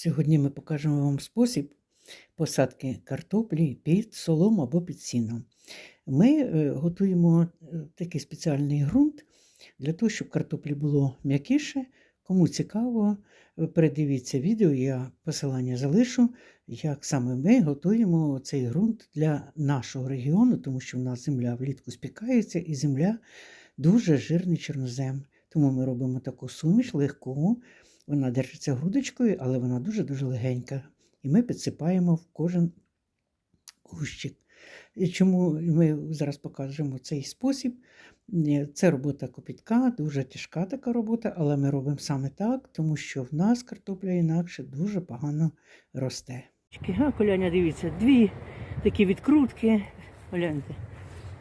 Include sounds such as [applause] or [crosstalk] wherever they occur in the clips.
Сьогодні ми покажемо вам спосіб посадки картоплі під солому або під сіном. Ми е, готуємо е, такий спеціальний ґрунт для того, щоб картоплі було м'якіше. Кому цікаво, е, передивіться відео, я посилання залишу, як саме ми готуємо цей ґрунт для нашого регіону, тому що в нас земля влітку спікається і земля дуже жирний чорнозем. Тому ми робимо таку суміш легку. Вона держиться грудочкою, але вона дуже-дуже легенька. І ми підсипаємо в кожен кущик. Чому ми зараз покажемо цей спосіб? Е, Це робота копітка, дуже тяжка така робота, але ми робимо саме так, тому що в нас картопля інакше дуже погано росте. Коляня, дивіться, дві такі відкрутки. Гляньте.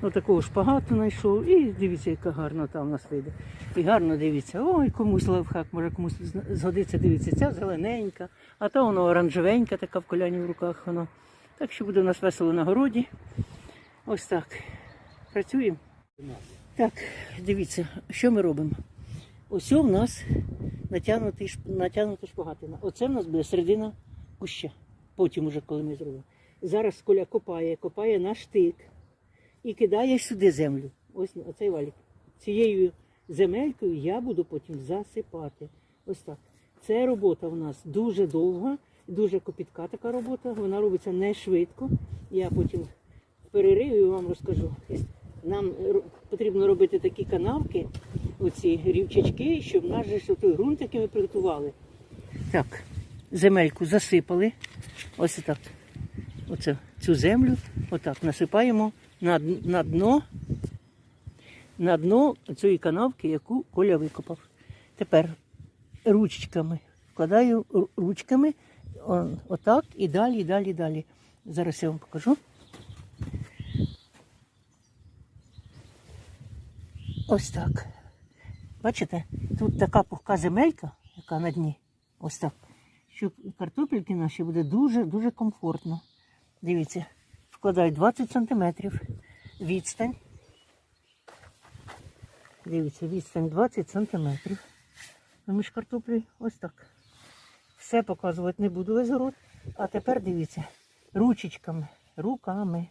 Отакого шпагату знайшов. І дивіться, яка гарна там у нас вийде. І гарно дивіться. Ой, комусь лайфхак, може комусь згодиться, дивіться, ця зелененька, а та воно оранжевенька, така в коляні в руках воно. Так що буде у нас весело на городі. Ось так. Працюємо. Так, дивіться, що ми робимо. Ось у нас натягнутий, натягнута шпагатина. Оце в нас буде середина куща. Потім уже коли ми зробимо. Зараз Коля копає, копає на штик і кидає сюди землю. Ось на- оцей валік. Цією земелькою я буду потім засипати. Ось так. Це робота у нас дуже довга, дуже копітка така робота. Вона робиться не швидко. Я потім в перериві вам розкажу. Нам потрібно робити такі канавки, оці рівчачки, щоб наш же той ґрунт, який ми приготували. Так, земельку засипали. Ось так. Оце, цю землю отак насипаємо на, на дно на дно цієї канавки, яку Коля викопав. Тепер ручками вкладаю ручками отак і далі, і далі, і далі. Зараз я вам покажу. Ось так. Бачите, тут така пухка земелька, яка на дні. Ось так. Що картопельки наші буде дуже-дуже комфортно. Дивіться, вкладаю 20 сантиметрів відстань. Дивіться, відстань 20 сантиметрів. Між картоплею ось так. Все показувати не буду весь город. А тепер дивіться, ручечками, руками.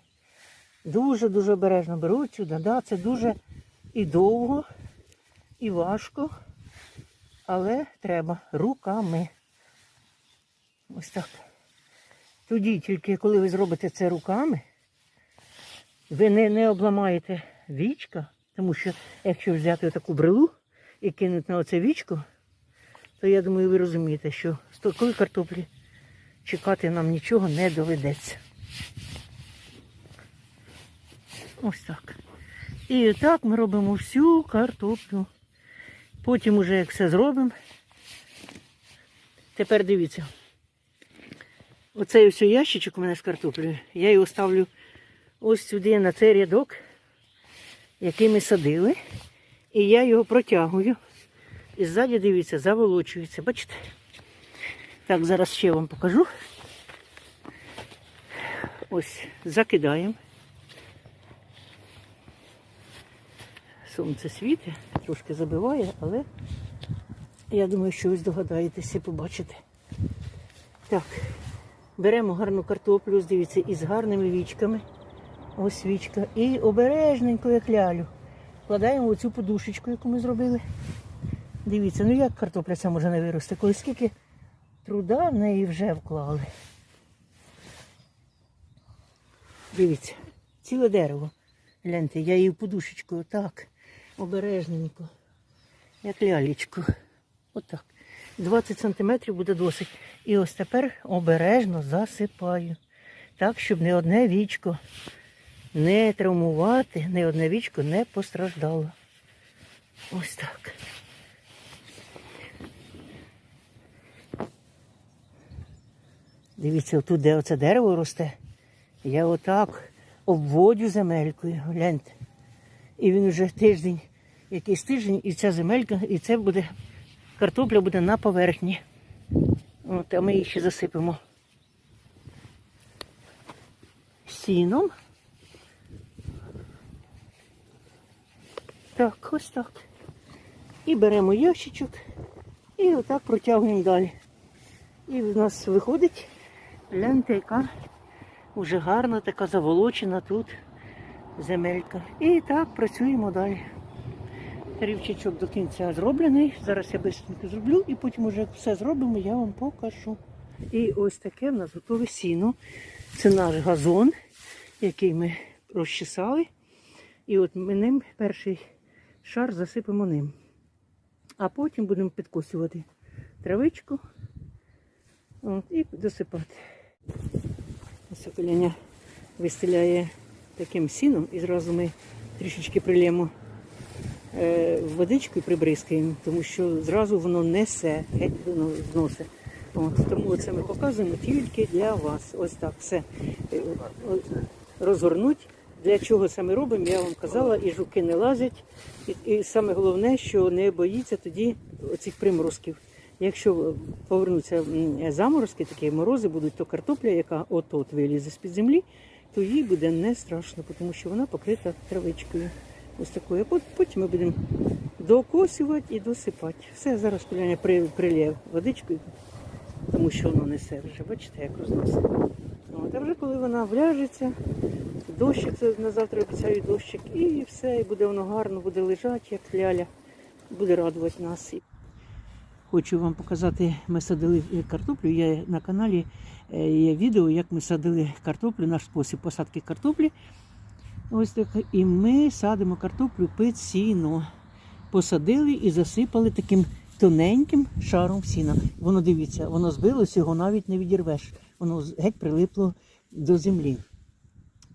Дуже-дуже обережно беруть сюди. Да, це дуже і довго, і важко, але треба руками. Ось так. Тоді тільки коли ви зробите це руками, ви не, не обламаєте вічка, тому що якщо взяти таку брелу і кинути на оце вічко, то я думаю, ви розумієте, що з такої картоплі чекати нам нічого не доведеться. Ось так. І так ми робимо всю картоплю. Потім уже як все зробимо. Тепер дивіться. Оцей ось ящичок у мене з картоплею. Я його ставлю ось сюди на цей рядок, який ми садили. І я його протягую. І ззаді, дивіться, заволочується. Бачите? Так, зараз ще вам покажу. Ось, закидаємо. Сонце світить, трошки забиває, але я думаю, що ви здогадаєтеся і побачите. Так, беремо гарну картоплю, дивіться, із гарними вічками. Ось вічка. І обережненько, як лялю. Вкладаємо оцю подушечку, яку ми зробили. Дивіться, ну як картопля ця може не вирости, коли скільки труда в неї вже вклали. Дивіться, ціле дерево. Гляньте, я її в подушечку отак, обережненько, як лялечку. Отак. 20 сантиметрів буде досить. І ось тепер обережно засипаю. Так, щоб не одне вічко не травмувати, не одне вічко не постраждало. Ось так. Дивіться, тут, де оце дерево росте, я отак обводю земелькою, гляньте. І він вже тиждень, якийсь тиждень, і ця земелька, і це буде, картопля буде на поверхні. От, а ми її ще засипемо сіном. Так, ось так. І беремо ящичок і отак протягуємо далі. І в нас виходить гляньте, яка вже гарна, така заволочена тут земелька. І так працюємо далі. Рівчачок до кінця зроблений. Зараз я швидко зроблю і потім як все зробимо, я вам покажу. І ось таке в нас готове сіно. Це наш газон, який ми розчесали. І от ми ним перший шар засипемо ним. А потім будемо підкосювати травичку от, і досипати. Ось коляня вистеляє таким сіном і зразу ми трішечки прилємо е, в водичку і прибризкаємо, тому що зразу воно несе, геть воно зносить. От, тому це ми показуємо тільки для вас. Ось так все. Е, Розгорнуть. Для чого ми робимо, я вам казала, і жуки не лазять. І, і саме головне, що не боїться тоді оцих приморозків. Якщо повернуться заморозки, такі морози будуть, то картопля, яка от-от вилізе з-під землі, то їй буде не страшно, тому що вона покрита травичкою. Ось такою. А потім ми будемо докосювати і досипати. Все, зараз коляня при, прилє водичкою, тому що воно несе вже, бачите, як розносить. От, вже коли вона вляжеться, дощик на завтра обіцяю дощик, і все, і буде воно гарно, буде лежати, як ляля, буде радувати нас. Хочу вам показати, ми садили е, картоплю. Є на каналі е, є відео, як ми садили картоплю, наш спосіб посадки картоплі. Ось так. І ми садимо картоплю під сіно. Посадили і засипали таким тоненьким шаром сіна. Воно дивіться, воно збилось, його навіть не відірвеш. Воно геть прилипло до землі.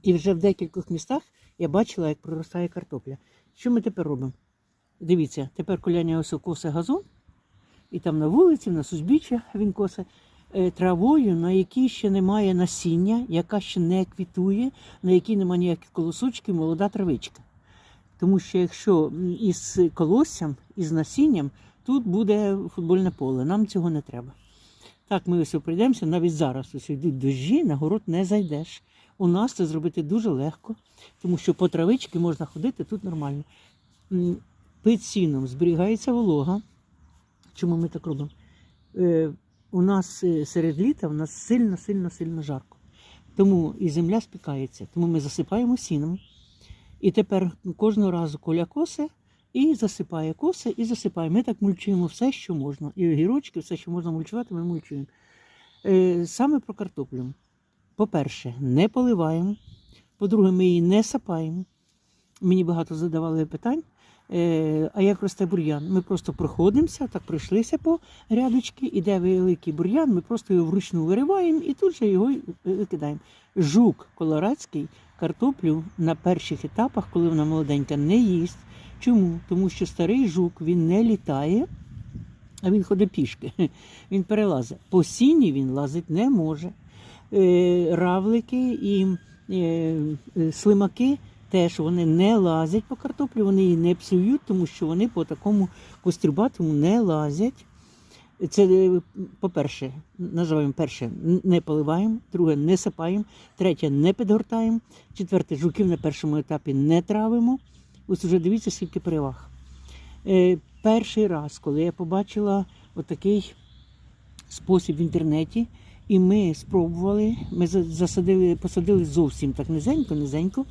І вже в декількох містах я бачила, як проростає картопля. Що ми тепер робимо? Дивіться, тепер коляня ось косе газон, і там на вулиці, на сузбіччя він косе е, травою, на якій ще немає насіння, яка ще не квітує, на якій немає ніяких колосочків, молода травичка. Тому що якщо із колоссям, із насінням, тут буде футбольне поле. Нам цього не треба. Так, ми ось прийдемося, навіть зараз ось йдуть дощі, на город не зайдеш. У нас це зробити дуже легко, тому що по травички можна ходити тут нормально. Під сіном зберігається волога. Чому ми так робимо? У нас е, серед літа у нас сильно, сильно, сильно жарко. Тому і земля спікається. Тому ми засипаємо сіном. І тепер кожного разу коля косе і засипає косе, і засипає. Ми так мульчуємо все, що можна. І огірочки, все, що можна мульчувати, ми мульчуємо. Е, саме про картоплю. По-перше, не поливаємо. По-друге, ми її не сапаємо. Мені багато задавали питань. Е, а як росте бур'ян? Ми просто проходимося, так пройшлися по рядочки, іде великий бур'ян, ми просто його вручну вириваємо і тут же його викидаємо. Жук колорадський картоплю на перших етапах, коли вона молоденька, не їсть. Чому? Тому що старий жук він не літає, а він ходить пішки. [laughs] Він перелазить. По сіні він лазить не може. Е, равлики і е, е, слимаки теж вони не лазять по картоплі, вони її не псують, тому що вони по такому кострюбатому не лазять. Це, е, по-перше, називаємо перше, не поливаємо, друге, не сапаємо, третє, не підгортаємо, четверте, жуків на першому етапі не травимо. Ось уже дивіться, скільки переваг. Е, перший раз, коли я побачила отакий спосіб в інтернеті, і ми спробували, ми засадили, посадили зовсім так низенько, низенько, е,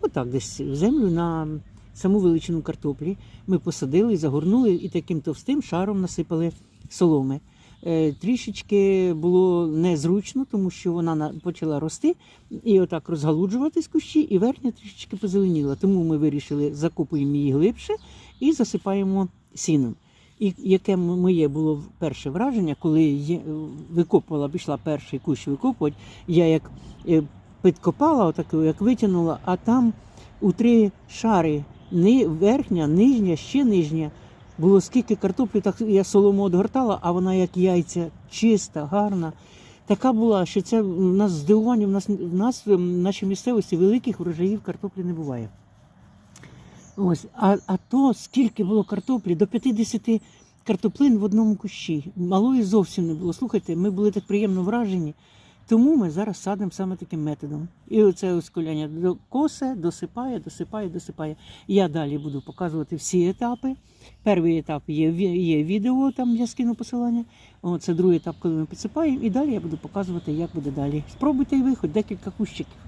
отак десь в землю на саму величину картоплі. Ми посадили, загорнули і таким товстим шаром насипали соломи. Е, трішечки було незручно, тому що вона почала рости і отак розгалуджуватись кущі, і верхня трішечки позеленіла. Тому ми вирішили, закопуємо її глибше і засипаємо сіном. І яке моє було перше враження, коли викопувала, пішла перший кущ викопувати, я як е, підкопала, отаку, як витягнула, а там у три шари ни, верхня, нижня, ще нижня. Було скільки картоплі, так я солому одгортала, а вона як яйця, чиста, гарна. Така була, що це в нас здивування, в нас, в нас в нашій місцевості великих врожаїв картоплі не буває. Ось, а, а то скільки було картоплі, до 50 картоплин в одному кущі. Малої зовсім не було. Слухайте, ми були так приємно вражені. Тому ми зараз садимо саме таким методом. І оце оскуляння косе, досипає, досипає, досипає. Я далі буду показувати всі етапи. Перший етап є, є відео, там я скину посилання. О, це другий етап, коли ми підсипаємо. І далі я буду показувати, як буде далі. Спробуйте і ви, хоч декілька кущиків.